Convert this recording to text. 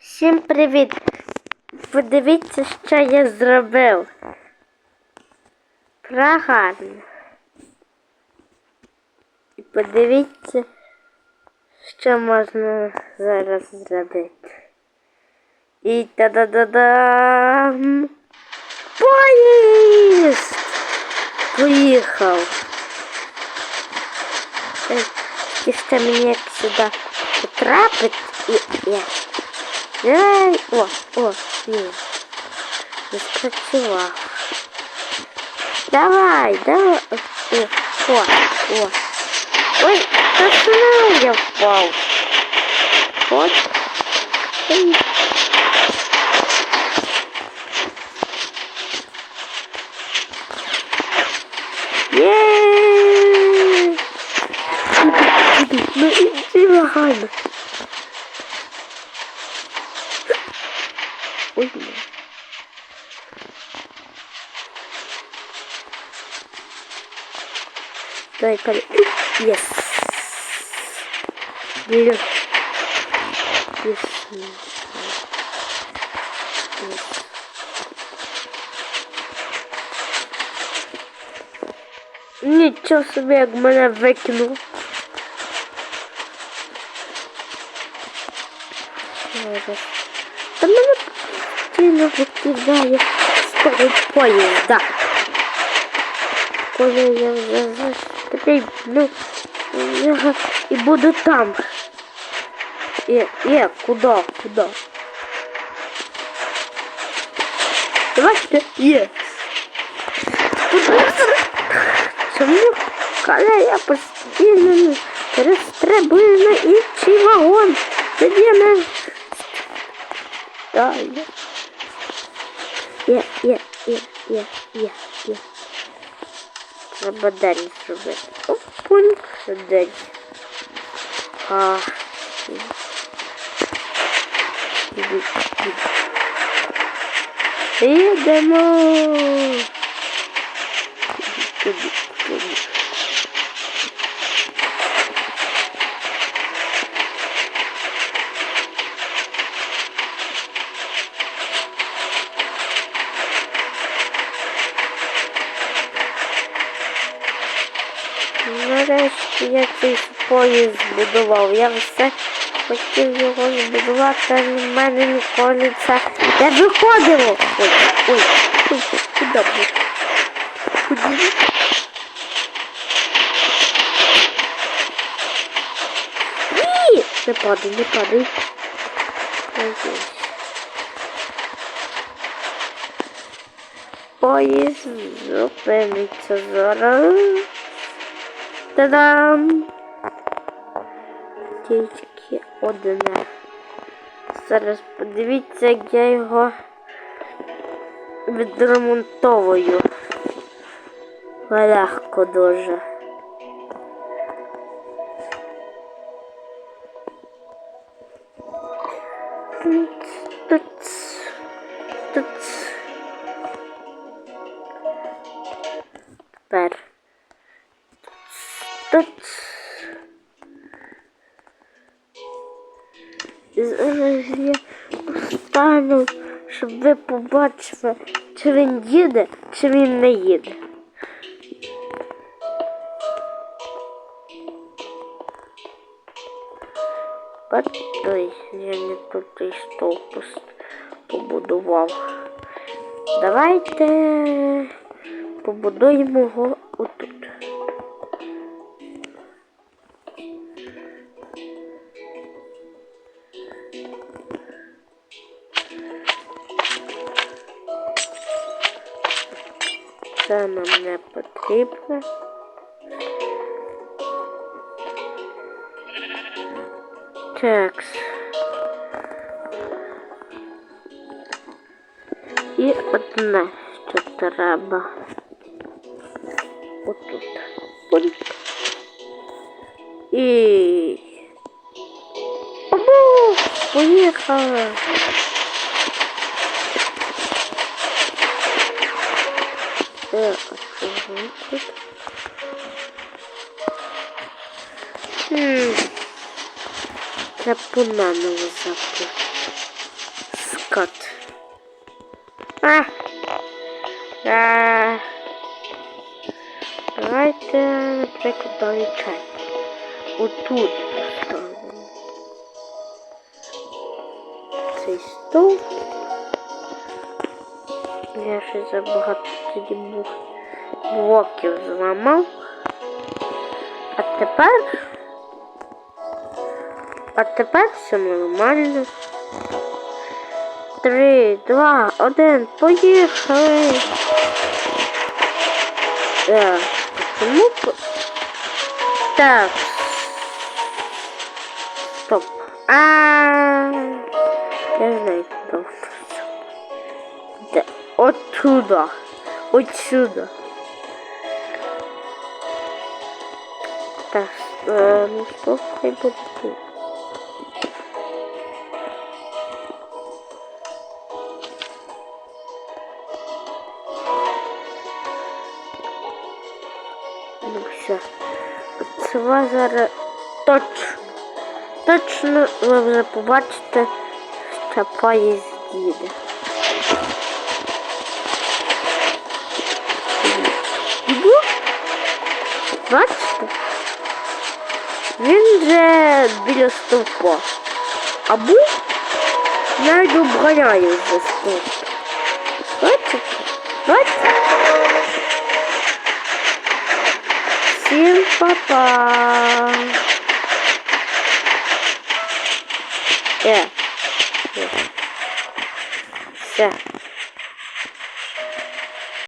Всім привіт! Подивіться, що я зробив. Прогарно. І подивіться, що можна зараз зробити. І та-да-да-дам! Поїзд! Поїхав! І ще мені як сюди потрапить і я. Ай, о, о, ні. Не спрацював. Давай, давай. О, о, о. Ой, сюди я впав. От. Ой. Дай коли. Yes. Блин. Yes. Yes. Нічого собі, як мене викинув. Зараз. Та мене постійно викидає з того поїзда. Коли я вже застрибну В нього і буду там. Е, е, куди, куди? Давайте, є. Чому, коли я постійно перестрибую на інший вагон, тоді не Да, є. Є, є, є, є, є, є. Треба день зробити. Опунь, день. А. Їдемо. Туди. Нарешті я цей поїзд збудував. Я все хотів його збудувати, але в мене ніколи це не виходило. Ой, ой, ой, куди? Куди? Ні! Не падай, не падай. Поїзд зупиниться зараз. Та-дам! Тільки одне. Зараз подивіться, як я його відремонтовую. Легко дуже. Тут, Тут. Зараз я поставлю, щоб ви побачили, чи він їде, чи він не їде. Той, я не тут той стовп побудував. Давайте побудуємо його отут. Нам не потрібно. Такс. І одне, що треба. Отут. Пункт. І. Обу! Поїхали! Тут? Хм. Треба наново запустити. чекати. А. А. Давайте, наприклад, далі чай. Отут поставимо. Цей стол. Я ще забагато тоді був блоків зламав. А тепер. А тепер все нормально. Три, два, один, поїхали. Так, чому? Так. Стоп. А, я знаю, куди. Да, оттуда. Отсюда. Так, е, ну що хай буде тут. Ну все. Це зараз точно. Точно ви вже побачите, що поїзд їде. Бачите? Він вже біля стовпа. А був навіть обганяє вже стовп. Бачите? Бачите? Всім па-па! Е. Е. Все.